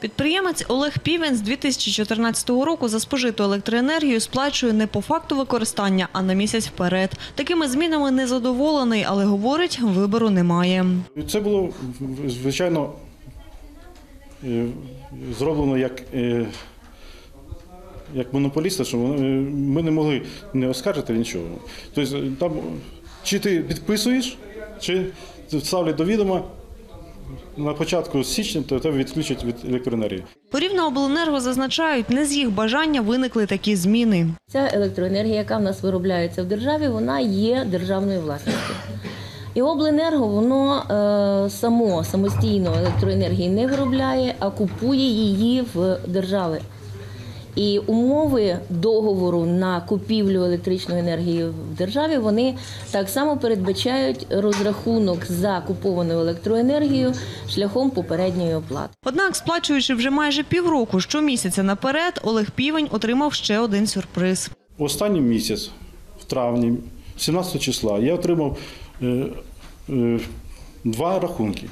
Підприємець Олег Півень з 2014 року за спожиту електроенергію сплачує не по факту використання, а на місяць вперед. Такими змінами не задоволений, але говорить, вибору немає. Це було звичайно е, зроблено як, е, як монополісти, що вони- ми не могли не оскаржити нічого. Тобто там чи ти підписуєш, чи ставлять до відома на початку січня, то тебе відключать від електроенергії. У Рівнеобленерго зазначають, не з їх бажання виникли такі зміни. Ця електроенергія, яка в нас виробляється в державі, вона є державною власністю. І обленерго воно е, само самостійно електроенергії не виробляє, а купує її в держави. І умови договору на купівлю електричної енергії в державі вони так само передбачають розрахунок за куповану електроенергію шляхом попередньої оплати. Однак, сплачуючи вже майже півроку щомісяця наперед, Олег Півень отримав ще один сюрприз. Останній місяць, в травні, 17 числа, я отримав е, е, два рахунки.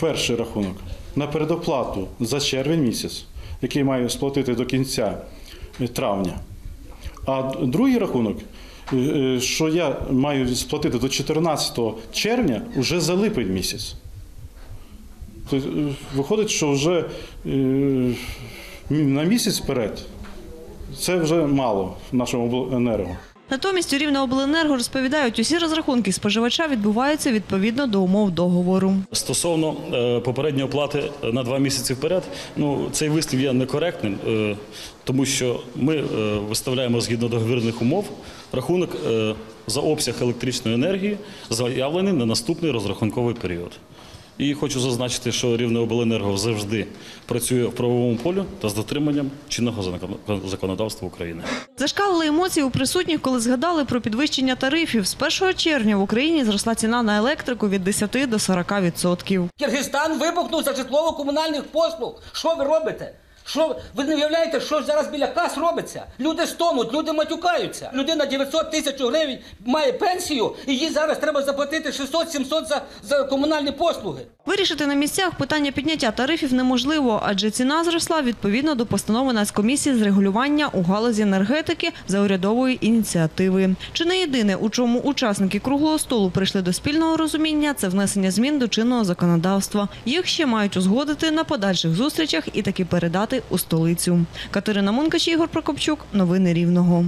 Перший рахунок на передоплату за червень місяць, який маю сплатити до кінця е, травня. А другий рахунок, е, е, що я маю сплатити до 14 червня, вже за липень місяць. Тобто, виходить, що вже на місяць вперед це вже мало в нашому обленерго. Натомість у Рівнеобленерго розповідають, усі розрахунки споживача відбуваються відповідно до умов договору. Стосовно е, попередньої оплати на два місяці вперед, ну цей вислів є некоректним, е, тому що ми е, виставляємо згідно договірних умов рахунок за обсяг електричної енергії, заявлений на наступний розрахунковий період. І хочу зазначити, що Рівнеобленерго завжди працює в правовому полі та з дотриманням чинного закон- законодавства України. Зашкалили емоції у присутніх, коли згадали про підвищення тарифів. З 1 червня в Україні зросла ціна на електрику від 10 до 40 відсотків. Киргизстан вибухнув за житлово-комунальних послуг. Що ви робите? Що ви не уявляєте, що зараз біля кас робиться? Люди стонуть, люди матюкаються. Людина 900 тисяч гривень має пенсію, і їй зараз треба заплатити 600-700 за, за комунальні послуги. Вирішити на місцях питання підняття тарифів неможливо, адже ціна зросла відповідно до постанови Нацкомісії з регулювання у галузі енергетики за урядової ініціативи. Чи не єдине, у чому учасники круглого столу прийшли до спільного розуміння, це внесення змін до чинного законодавства. Їх ще мають узгодити на подальших зустрічах і таки передати у столицю. Катерина Мункач, Ігор Прокопчук. Новини Рівного.